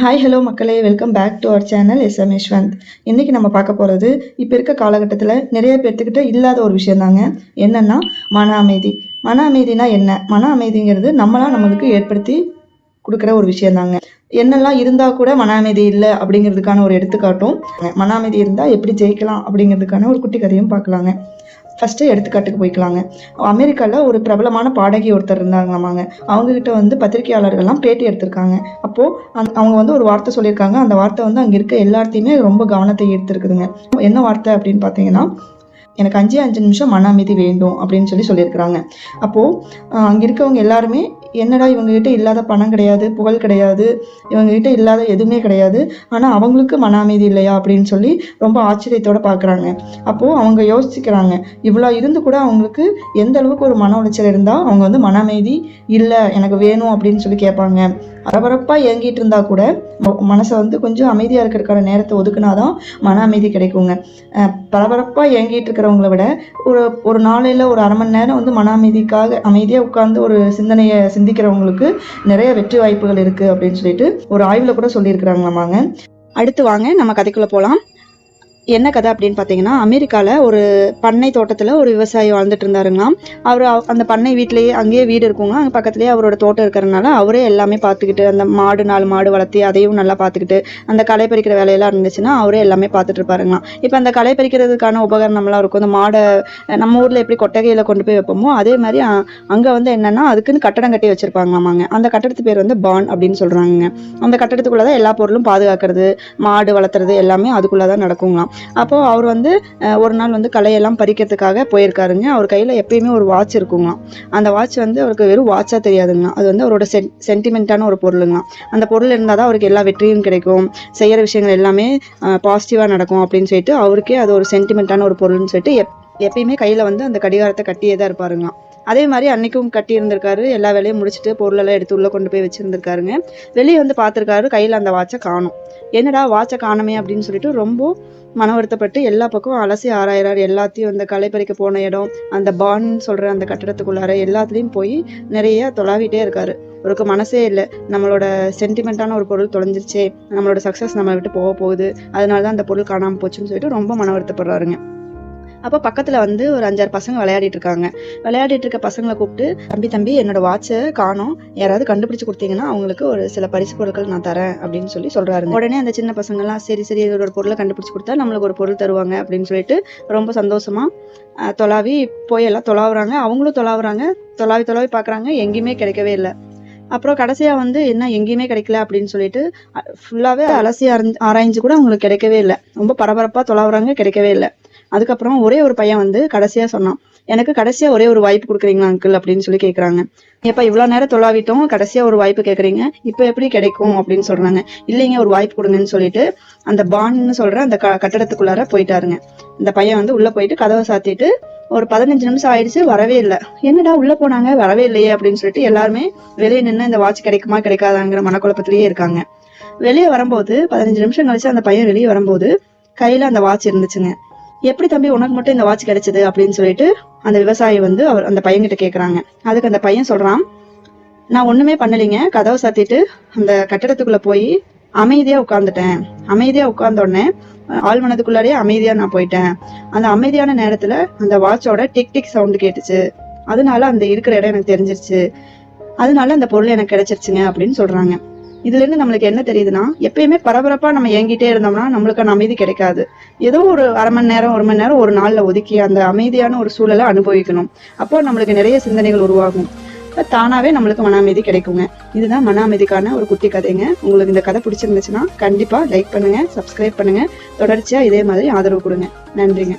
Hi hello மக்களே. Welcome back to our channel S M Yashwant இன்றைக்கி நம்ம பார்க்க போகிறது இப்போ இருக்க காலகட்டத்தில் நிறைய பேர்த்துக்கிட்ட இல்லாத ஒரு விஷயம் தாங்க. என்னென்னா மன அமைதி. மன அமைதினா என்ன? மன அமைதிங்கிறது நம்மளாம் நம்மளுக்கு ஏற்படுத்தி கொடுக்குற ஒரு விஷயம் தாங்க. என்னெல்லாம் இருந்தால் கூட மன அமைதி இல்லை அப்படிங்கிறதுக்கான ஒரு எடுத்துக்காட்டும். மன அமைதி இருந்தால் எப்படி ஜெயிக்கலாம் அப்படிங்கிறதுக்கான ஒரு குட்டி கதையும் பார்க்கலாங்க. ஃபஸ்ட்டு எடுத்துக்காட்டுக்கு போய்க்கலாங்க. அமெரிக்காவில் ஒரு பிரபலமான பாடகி ஒருத்தர் இருந்தாங்களாமாங்க. அவங்கக்கிட்ட வந்து பத்திரிகையாளர்கள்லாம் பேட்டி எடுத்திருக்காங்க. அப்போது அந் அவங்க வந்து ஒரு வார்த்தை சொல்லியிருக்காங்க. அந்த வார்த்தை வந்து அங்கே இருக்க எல்லாத்தையுமே ரொம்ப கவனத்தை ஈர்த்திருக்குதுங்க. என்ன வார்த்தை அப்படின்னு பார்த்தீங்கன்னா எனக்கு அஞ்சே அஞ்சு நிமிஷம் மன அமைதி வேண்டும் அப்படின்னு சொல்லி சொல்லியிருக்கிறாங்க. அப்போது அங்கே இருக்கவங்க எல்லாருமே என்னடா இவங்ககிட்ட இல்லாத பணம் கிடையாது புகழ் கிடையாது இவங்ககிட்ட இல்லாத எதுவுமே கிடையாது. ஆனால் அவங்களுக்கு மன அமைதி இல்லையா அப்படின்னு சொல்லி ரொம்ப ஆச்சரியத்தோட பார்க்குறாங்க அப்போது அவங்க யோசிக்கிறாங்க இவ்வளோ இருந்து கூட அவங்களுக்கு எந்த அளவுக்கு ஒரு மன உளைச்சல் இருந்தால் அவங்க வந்து மன அமைதி இல்லை எனக்கு வேணும் அப்படின்னு சொல்லி கேட்பாங்க. பரபரப்பாக இயங்கிட்டு இருந்தா கூட மனசை வந்து கொஞ்சம் அமைதியாக இருக்கிறதுக்கான நேரத்தை ஒதுக்குனாதான் மன அமைதி கிடைக்குங்க. பரபரப்பாக இயங்கிட்டு இருக்கிறவங்கள விட ஒரு ஒரு நாளையில் ஒரு அரை மணி நேரம் வந்து மன அமைதிக்காக அமைதியாக உட்காந்து ஒரு சிந்தனையை சிந்திக்கிறவங்களுக்கு நிறைய வெற்றி வாய்ப்புகள் இருக்குது அப்படின்னு சொல்லிட்டு ஒரு ஆய்வில் கூட சொல்லியிருக்கிறாங்களாமாங்க. அடுத்து வாங்க நம்ம கதைக்குள்ளே போகலாம் என்ன கதை அப்படின்னு பார்த்தீங்கன்னா அமெரிக்காவில் ஒரு பண்ணை தோட்டத்தில் ஒரு விவசாயி வாழ்ந்துட்டு இருந்தாருங்களாம். அவர் அந்த பண்ணை வீட்டிலேயே அங்கேயே வீடு இருக்குங்க. அங்கே பக்கத்துலேயே அவரோட தோட்டம் இருக்கிறனால அவரே எல்லாமே பார்த்துக்கிட்டு அந்த மாடு நாலு மாடு வளர்த்தி அதையும் நல்லா பார்த்துக்கிட்டு அந்த களை பறிக்கிற வேலையெல்லாம் இருந்துச்சுன்னா அவரே எல்லாமே பார்த்துட்டு இருப்பாருங்களாம். இப்போ அந்த களை பறிக்கிறதுக்கான உபகரணம்லாம் இருக்கும். அந்த மாடை நம்ம ஊரில் எப்படி கொட்டகையில் கொண்டு போய் வைப்போமோ அதே மாதிரி அங்கே வந்து என்னென்னா அதுக்குன்னு கட்டடம் கட்டி வச்சுருப்பாங்களாமாங்க. அந்த கட்டடத்து பேர் வந்து பான் அப்படின்னு சொல்கிறாங்க அந்த கட்டடத்துக்குள்ளே தான் எல்லா பொருளும் பாதுகாக்கிறது மாடு வளர்த்துறது எல்லாமே அதுக்குள்ளே தான் நடக்குங்களாம். அப்போ அவர் வந்து ஒரு நாள் வந்து கலையெல்லாம் பறிக்கிறதுக்காக போயிருக்காருங்க. அவர் கையில் எப்பயுமே ஒரு வாட்ச் இருக்குங்களாம் அந்த வாட்ச் வந்து அவருக்கு வெறும் வாட்சாக தெரியாதுங்களாம் அது வந்து அவரோட சென் சென்டிமெண்ட்டான ஒரு பொருளுங்களாம் அந்த பொருள் இருந்தால் தான் அவருக்கு எல்லா வெற்றியும் கிடைக்கும். செய்கிற விஷயங்கள் எல்லாமே பாசிட்டிவாக நடக்கும் அப்படின்னு சொல்லிட்டு அவருக்கே அது ஒரு சென்டிமெண்ட்டான ஒரு பொருள்னு சொல்லிட்டு எப் எப்பயுமே கையில் வந்து அந்த கடிகாரத்தை கட்டியே தான் இருப்பாருங்களாம் அதே மாதிரி அன்னைக்கும் கட்டி இருந்திருக்காரு எல்லா வேலையும் முடிச்சுட்டு பொருளெல்லாம் எடுத்து உள்ளே கொண்டு போய் வச்சுருந்துருக்காருங்க. வெளியே வந்து பார்த்துருக்காரு கையில் அந்த வாட்சை காணும். என்னடா வாட்சை காணுமே அப்படின்னு சொல்லிட்டு ரொம்ப மன வருத்தப்பட்டு எல்லா பக்கமும் அலசி ஆராயிறாரு. எல்லாத்தையும் அந்த கலைப்பறிக்க போன இடம் அந்த பான் சொல்கிற அந்த கட்டடத்துக்குள்ளார எல்லாத்துலேயும் போய் நிறைய தொலாவிட்டே இருக்காரு. அவருக்கு மனசே இல்லை. நம்மளோட சென்டிமெண்ட்டான ஒரு பொருள் தொலைஞ்சிருச்சே. நம்மளோட சக்ஸஸ் நம்மளை விட்டு போக போகுது. அதனால தான் அந்த பொருள் காணாமல் போச்சுன்னு சொல்லிட்டு ரொம்ப மன வருத்தப்படுறாருங்க அப்போ பக்கத்தில் வந்து ஒரு அஞ்சாறு பசங்க விளையாடிட்டு இருக்காங்க விளையாடிட்டு இருக்க பசங்களை கூப்பிட்டு தம்பி தம்பி என்னோட வாட்சை காணோம். யாராவது கண்டுபிடிச்சு கொடுத்தீங்கன்னா அவங்களுக்கு ஒரு சில பரிசு பொருட்கள் நான் தரேன் அப்படின்னு சொல்லி சொல்கிறாரு உடனே அந்த சின்ன பசங்கள்லாம் சரி சரி இதோட பொருளை கண்டுபிடிச்சு கொடுத்தா நம்மளுக்கு ஒரு பொருள் தருவாங்க அப்படின்னு சொல்லிட்டு ரொம்ப சந்தோஷமா தொலாவி போய் எல்லாம் தொலாவுறாங்க. அவங்களும் தொலாவுறாங்க. தொலாவி தொலாவி பார்க்குறாங்க எங்கேயுமே கிடைக்கவே இல்லை. அப்புறம் கடைசியாக வந்து என்ன எங்கேயுமே கிடைக்கல அப்படின்னு சொல்லிட்டு ஃபுல்லாகவே அலசி ஆரஞ்சு ஆராய்ஞ்சு கூட அவங்களுக்கு கிடைக்கவே இல்லை. ரொம்ப பரபரப்பாக தொலாவுறாங்க கிடைக்கவே இல்லை. அதுக்கப்புறம் ஒரே ஒரு பையன் வந்து கடைசியாக சொன்னான் எனக்கு கடைசியாக ஒரே ஒரு வாய்ப்பு கொடுக்குறீங்களா அங்கிள் அப்படின்னு சொல்லி கேட்குறாங்க ஏப்பா இவ்வளோ நேரம் தொலாவிட்டோம் கடைசியாக ஒரு வாய்ப்பு கேட்குறீங்க இப்போ எப்படி கிடைக்கும்? அப்படின்னு சொல்கிறாங்க இல்லைங்க ஒரு வாய்ப்பு கொடுங்கன்னு சொல்லிட்டு அந்த பான்னு சொல்கிற அந்த க கட்டடத்துக்குள்ளார போயிட்டாருங்க. இந்த பையன் வந்து உள்ளே போயிட்டு கதவை சாத்திட்டு ஒரு பதினஞ்சு நிமிஷம் ஆயிடுச்சு வரவே இல்லை. என்னடா உள்ளே போனாங்க வரவே இல்லையே? அப்படின்னு சொல்லிட்டு எல்லாருமே வெளியே நின்று இந்த வாட்ச் கிடைக்குமா கிடைக்காதாங்கிற மனக்குழப்பத்திலேயே இருக்காங்க. வெளியே வரும்போது பதினஞ்சு நிமிஷம் கழிச்சு அந்த பையன் வெளியே வரும்போது கையில் அந்த வாட்ச் இருந்துச்சுங்க. எப்படி தம்பி உனக்கு மட்டும் இந்த வாட்ச் கிடைச்சது அப்படின்னு சொல்லிட்டு அந்த விவசாயி வந்து அவர் அந்த பையன்கிட்ட கேட்குறாங்க அதுக்கு அந்த பையன் சொல்றான் நான் ஒண்ணுமே பண்ணலைங்க. கதவை சாத்திட்டு அந்த கட்டடத்துக்குள்ள போய் அமைதியா உட்காந்துட்டேன் அமைதியா உட்கார்ந்த உடனே ஆள் மனதுக்குள்ளாரே அமைதியா நான் போயிட்டேன். அந்த அமைதியான நேரத்துல அந்த வாட்சோட டிக் டிக் சவுண்டு கேட்டுச்சு. அதனால அந்த இருக்கிற இடம் எனக்கு தெரிஞ்சிருச்சு. அதனால அந்த பொருள் எனக்கு கிடைச்சிருச்சுங்க அப்படின்னு சொல்றாங்க. இதுல இருந்து நம்மளுக்கு என்ன தெரியுதுன்னா எப்பயுமே பரபரப்பா நம்ம ஏங்கிட்டே இருந்தோம்னா நம்மளுக்கான அமைதி கிடைக்காது. ஏதோ ஒரு அரை மணி நேரம் ஒரு மணி நேரம் ஒரு நாள்ல ஒதுக்கி அந்த அமைதியான ஒரு சூழலை அனுபவிக்கணும். அப்போ நம்மளுக்கு நிறைய சிந்தனைகள் உருவாகும். தானாவே நம்மளுக்கு மன அமைதி கிடைக்குங்க. இதுதான் மன அமைதிக்கான ஒரு குட்டி கதைங்க. உங்களுக்கு இந்த கதை பிடிச்சிருந்துச்சுன்னா கண்டிப்பா லைக் பண்ணுங்க சப்ஸ்கிரைப் பண்ணுங்க. தொடர்ச்சியா இதே மாதிரி ஆதரவு கொடுங்க. நன்றிங்க.